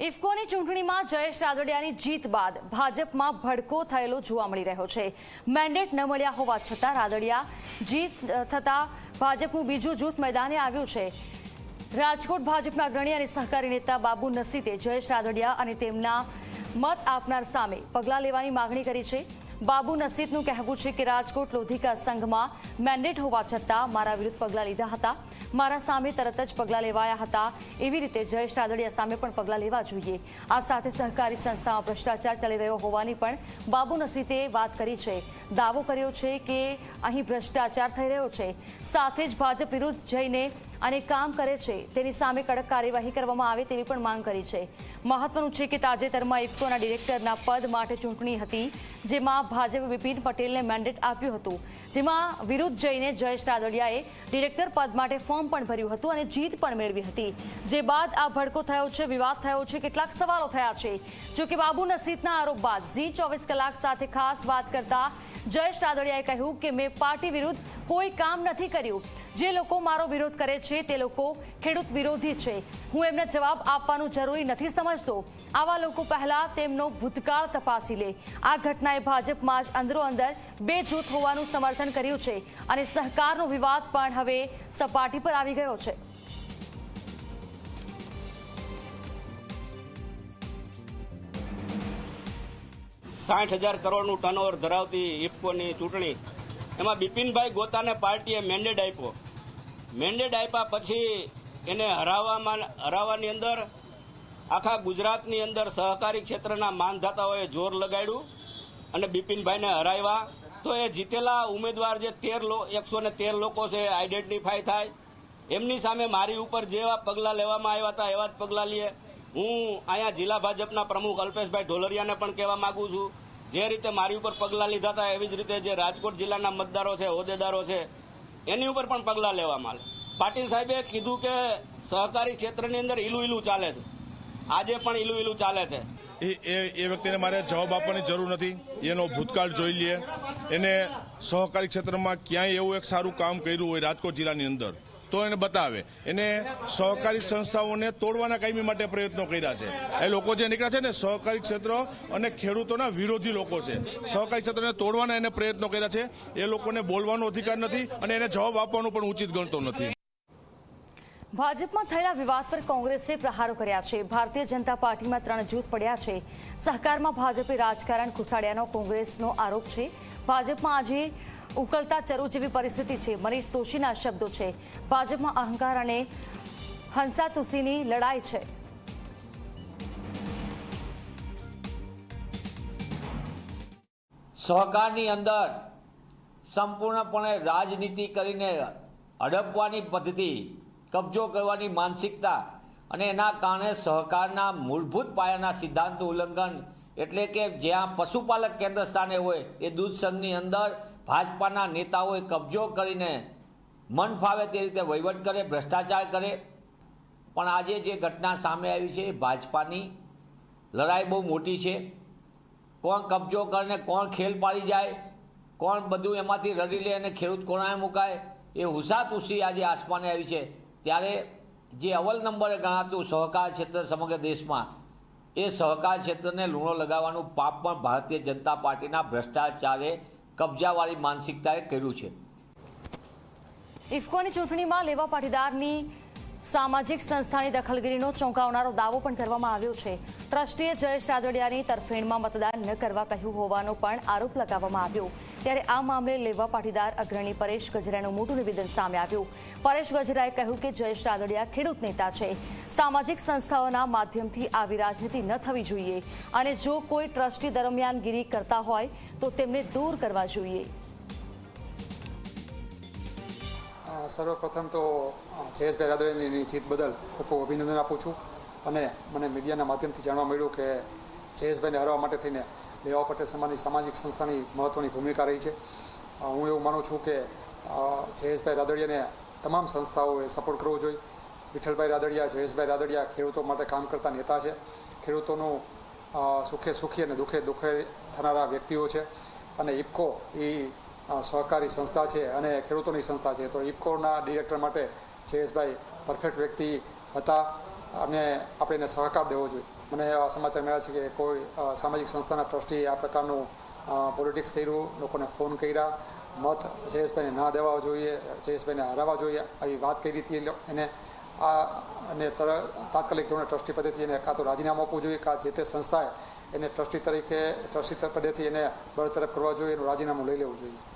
ઇફકોની ચૂંટણીમાં જયેશ રાદડિયાની જીત બાદ ભાજપમાં ભડકો થયેલો જોવા મળી રહ્યો છે. મેન્ડેટ ન મળ્યા હોવા છતાં રાદડિયા જીત થતાં ભાજપનું બીજું જૂથ મેદાને આવ્યું છે. રાજકોટ ભાજપના અગ્રણી અને સહકારી નેતા બાબુ નસીતે જયેશ રાદડિયા અને તેમના મત આપનાર સામે પગલાં લેવાની માગણી કરી છે. બાબુ નસીતનું કહેવું છે કે રાજકોટ લોધિકા સંઘમાં મેન્ડેટ હોવા છતાં મારા વિરુદ્ધ પગલાં લીધા હતા. મારા સામે તરત જ પગલાં લેવાયા હતા. એવી રીતે જયેશ રાદડિયા સામે પણ પગલાં લેવા જોઈએ. આ સાથે સહકારી સંસ્થામાં ભ્રષ્ટાચાર ચાલી રહ્યો હોવાની પણ બાબુ નસીતે વાત કરી છે. દાવો કર્યો છે કે અહીં ભ્રષ્ટાચાર થઈ રહ્યો છે. સાથે જ ભાજપ વિરુદ્ધ જઈને અને કામ કરે છે, તેની સામે કડક કાર્યવાહી કરવામાં આવે તેવી પણ માંગ કરી છે. મહત્વનું છે કે તાજેતરમાં ઇફકોના ડિરેક્ટરના પદ માટે ચૂંટણી હતી, જેમાં ભાજપે બિપિન પટેલને મેન્ડેટ આપ્યું હતું. જેમાં વિરુદ્ધ જઈને જયેશ રાદડિયાએ ડિરેક્ટર પદ માટે ફોર્મ પણ ભર્યું હતું અને જીત પણ મેળવી હતી. જે બાદ આ ભડકો થયો છે, વિવાદ થયો છે, કેટલાક સવાલો થયા છે. જો કે બાબુ નસીતના આરોપ બાદ ઝી ચોવીસ કલાક સાથે ખાસ વાત કરતા જયેશ રાદડિયાએ કહ્યું કે, મેં પાર્ટી વિરુદ્ધ કોઈ કામ નથી કર્યું. જે લોકો મારો વિરોધ કરે છે, તે લોકો ખેડૂત વિરોધી છે. હું એમને જવાબ આપવાનું જરૂરી નથી સમજતો. આવા લોકો પહેલા તેમનો ભૂતકાળ તપાસી લે. આ ઘટનાએ ભાજપમાં જ અંદરો અંદર બે જૂથ હોવાનું સમર્થન કર્યું છે અને સહકારનો વિવાદ પણ હવે સપાટી પર આવી ગયો છે. સાઠ હજાર કરોડનું ટર્નઓવર ધરાવતી ઇફકોની ચૂંટણી એમાં બિપિનભાઈ ગોતાને પાર્ટીએ મેન્ડેટ આપ્યો. મેન્ડેટ આપ્યા પછી એને હરાવવામાં, હરાવવાની અંદર આખા ગુજરાતની અંદર સહકારી ક્ષેત્રના માનધાતાઓએ જોર લગાડ્યું અને બિપિનભાઈને હરાવ્યા. તો એ જીતેલા ઉમેદવાર જે તેર એકસો ને તેર લોકો છે આઈડેન્ટિફાય થાય. એમની સામે મારી ઉપર જેવા પગલાં લેવામાં આવ્યા હતા એવા જ પગલાં લઈએ હું અહીંયા જિલ્લા ભાજપના પ્રમુખ અલ્પેશભાઈ ઢોલરિયાને પણ કહેવા માગું છું. જે રીતે મારી ઉપર પગલાં લીધા હતા, એવી જ રીતે જે રાજકોટ જિલ્લાના મતદારો છે, હોદ્દેદારો છે, એની ઉપર પણ પગલાં લેવામાં આવે પાટીલ સાહેબે કીધું કે સહકારી ક્ષેત્રની અંદર ઈલું ઈલું ચાલે છે. આજે પણ ઈલું ઈલું ચાલે છે. એ એ એ વ્યક્તિને મારે જવાબ આપવાની જરૂર નથી. એનો ભૂતકાળ જોઈ લઈએ. એને સહકારી ક્ષેત્રમાં ક્યાંય એવું એક સારું કામ કર્યું હોય રાજકોટ જિલ્લાની અંદર તો એને બતાવે. એને સહકારી સંસ્થાઓને તોડવાના કાયમી માટે પ્રયત્નો કર્યા છે. એ લોકો જે નીકળ્યા છે ને, સહકારી ક્ષેત્ર અને ખેડૂતોના વિરોધી લોકો છે. સહકારી ક્ષેત્રને તોડવાના એને પ્રયત્નો કર્યા છે. એ લોકોને બોલવાનો અધિકાર નથી અને એને જવાબ આપવાનું પણ ઉચિત ગણતો નથી. ભાજપમાં થયેલા વિવાદ પર કોંગ્રેસે પ્રહારો કર્યા છે. ભારતીય જનતા પાર્ટીમાં ત્રણ જૂથ પડ્યા છે. સહકારમાં ભાજપે રાજકારણ ઘુસાડ્યાનો કોંગ્રેસનો આરોપ છે. ભાજપમાં આજે ઉકળતા ચરુ જેવી પરિસ્થિતિ છે. મનીષ દોશીના શબ્દો છે. ભાજપમાં અહંકાર અને હંસાતુસીની લડાઈ છે. સહકારની અંદર સંપૂર્ણપણે રાજનીતિ કરીને હડપવાની પદ્ધતિ, કબજો કરવાની માનસિકતા અને એના કારણે સહકારના મૂળભૂત પાયાના સિદ્ધાંતનું ઉલ્લંઘન એટલે કે જ્યાં પશુપાલક કેન્દ્ર સ્થાને હોય એ દૂધ સંઘની અંદર ભાજપાના નેતાઓએ કબજો કરીને મન ફાવે તે રીતે વહીવટ કરે, ભ્રષ્ટાચાર કરે. પણ આજે જે ઘટના સામે આવી છે, એ ભાજપાની લડાઈ બહુ મોટી છે. કોણ કબજો કરીને કોણ ખેલ પાડી જાય, કોણ બધું એમાંથી રડી લે અને ખેડૂત કોણાએ મુકાય, એ હુસાતુસી આજે આસમાને આવી છે. ત્યારે જે અવ્વલ નંબરે ગણાતું સહકાર ક્ષેત્ર સમગ્ર દેશમાં, એ સહકાર ક્ષેત્રને લૂણો લગાવવાનું પાપ પણ ભારતીય જનતા પાર્ટીના ભ્રષ્ટાચારે કબજાવાળી માનસિકતાએ કર્યું છે. ઇફકોની ચૂંટણીમાં લેવા પાટીદારની સામાજિક સંસ્થાની દખલગીરીનો ચોંકાવનારો દાવો પણ કરવામાં આવ્યો છે. ટ્રસ્ટીએ જયેશ રાદડિયાની તરફેણમાં મતદાન ન કરવા કહ્યું હોવાનો પણ આરોપ લગાવવામાં આવ્યો. ત્યારે આ મામલે લેવા પાટીદાર અગ્રણી પરેશ ગજરાનું મોટું નિવેદન સામે આવ્યું. પરેશ ગજરાએ કહ્યું કે જયેશ રાદડિયા ખેડૂત નેતા છે. સામાજિક સંસ્થાઓના માધ્યમથી આવી રાજનીતિ ન થવી જોઈએ. અને જો કોઈ ટ્રસ્ટી દરમિયાનગીરી કરતા હોય, તો તેમને દૂર કરવા જોઈએ. સર્વપ્રથમ તો જયેશભાઈ રાદડિયાની જીત બદલ ખૂબ ખૂબ અભિનંદન આપું છું અને મને મીડિયાના માધ્યમથી જાણવા મળ્યું કે જયેશભાઈને હરાવવા માટે થઈને લેવા પટેલ સમાજની સામાજિક સંસ્થાની મહત્ત્વની ભૂમિકા રહી છે. હું એવું માનું છું કે જયેશભાઈ રાદડિયાને તમામ સંસ્થાઓએ સપોર્ટ કરવો જોઈએ. વિઠ્ઠલભાઈ રાદડિયા, જયેશભાઈ રાદડિયા ખેડૂતો માટે કામ કરતા નેતા છે. ખેડૂતોનું સુખે સુખી અને દુઃખે દુઃખે થનારા વ્યક્તિઓ છે. અને ઇફકો એ સહકારી સંસ્થા છે અને ખેડૂતોની સંસ્થા છે. તો ઇફકોના ડિરેક્ટર માટે જયેશભાઈ પરફેક્ટ વ્યક્તિ હતા. અને આપણે એને સહકાર દેવો જોઈએ. મને એવા સમાચાર મળ્યા છે કે કોઈ સામાજિક સંસ્થાના ટ્રસ્ટીએ આ પ્રકારનું પોલિટિક્સ કર્યું, લોકોને ફોન કર્યા. મત જયેશભાઈને ના દેવા જોઈએ, જયેશભાઈને હરાવવા જોઈએ. આવી વાત કરી હતી એને. આ, અને તાત્કાલિક ધોરણે ટ્રસ્ટી પદેથી એને કાં તો રાજીનામું આપવું જોઈએ, કાં જે તે સંસ્થાએ એને ટ્રસ્ટી તરીકે, ટ્રસ્ટી પદેથી એને બરતરફ કરવા જોઈએ, એનું રાજીનામું લઈ લેવું જોઈએ.